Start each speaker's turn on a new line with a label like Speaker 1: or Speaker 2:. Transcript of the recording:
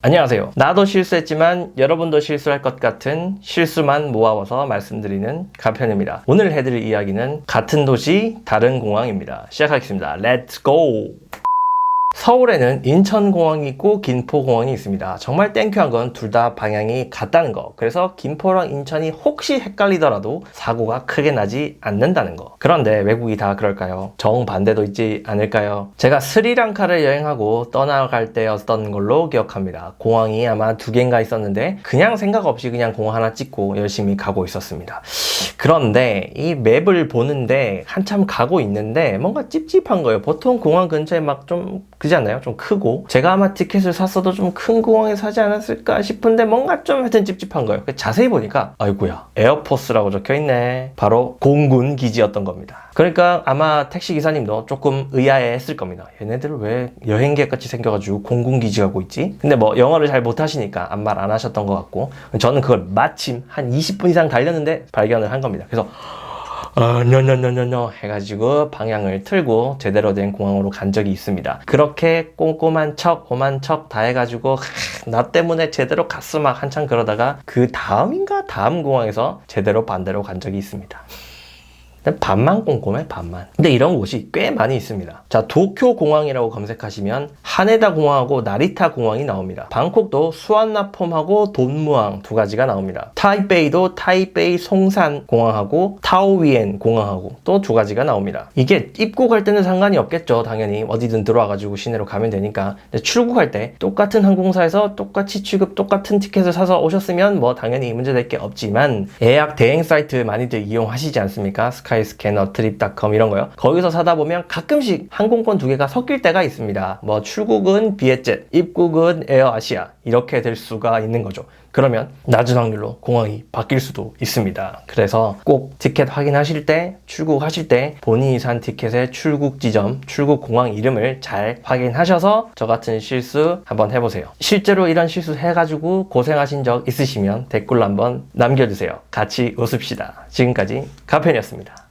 Speaker 1: 안녕하세요. 나도 실수했지만 여러분도 실수할 것 같은 실수만 모아와서 말씀드리는 가편입니다. 오늘 해드릴 이야기는 같은 도시 다른 공항입니다. 시작하겠습니다. Let's go! 서울에는 인천공항이 있고 김포공항이 있습니다. 정말 땡큐한 건 둘 다 방향이 같다는 거. 그래서 김포랑 인천이 혹시 헷갈리더라도 사고가 크게 나지 않는다는 거. 그런데 외국이 다 그럴까요? 정반대도 있지 않을까요? 제가 스리랑카를 여행하고 떠나갈 때였던 걸로 기억합니다. 공항이 아마 두 개인가 있었는데 그냥 생각 없이 그냥 공항 하나 찍고 열심히 가고 있었습니다. 그런데 이 맵을 보는데 한참 가고 있는데 뭔가 찝찝한 거예요. 보통 공항 근처에 막 좀 그지 않나요? 좀 크고 제가 아마 티켓을 샀어도 좀 큰 공항에서 사지 않았을까 싶은데 뭔가 좀 하여튼 찝찝한 거예요. 그래서 자세히 보니까 아이고야 에어포스라고 적혀 있네. 바로 공군 기지였던 겁니다. 그러니까 아마 택시 기사님도 조금 의아해 했을 겁니다. 얘네들 왜 여행객 같이 생겨가지고 공군 기지 가고 있지? 근데 뭐 영어를 잘 못하시니까 아무 말 안 하셨던 것 같고 저는 그걸 마침 한 20분 이상 달렸는데 발견을 한 겁니다. 그래서 어, 노노노노노 해가지고 방향을 틀고 제대로 된 공항으로 간 적이 있습니다. 그렇게 꼼꼼한 척, 오만 척 다 해가지고 하, 나 때문에 제대로 갔어 막 한참 그러다가 그 다음인가 다음 공항에서 제대로 반대로 간 적이 있습니다. 반만 꼼꼼해 반만. 근데 이런 곳이 꽤 많이 있습니다. 자 도쿄 공항이라고 검색하시면 하네다 공항하고 나리타 공항이 나옵니다. 방콕도 수완나폼하고 돈무항 두 가지가 나옵니다. 타이베이도 타이베이 송산 공항하고 타오위엔 공항하고 또 두 가지가 나옵니다. 이게 입국 할 때는 상관이 없겠죠. 당연히 어디든 들어와 가지고 시내로 가면 되니까. 근데 출국할 때 똑같은 항공사에서 똑같이 취급 똑같은 티켓을 사서 오셨으면 뭐 당연히 문제될 게 없지만 예약 대행 사이트 많이들 이용하시지 않습니까? 스카이 스캐너 트립닷컴 이런 거요 거기서 사다 보면 가끔씩 항공권 두 개가 섞일 때가 있습니다 뭐 출국은 비에젯 입국은 에어아시아 이렇게 될 수가 있는 거죠 그러면 낮은 확률로 공항이 바뀔 수도 있습니다. 그래서 꼭 티켓 확인하실 때, 출국하실 때 본인이 산 티켓의 출국 지점, 출국 공항 이름을 잘 확인하셔서 저 같은 실수 한번 해보세요. 실제로 이런 실수 해가지고 고생하신 적 있으시면 댓글로 한번 남겨주세요. 같이 웃읍시다. 지금까지 가편이었습니다.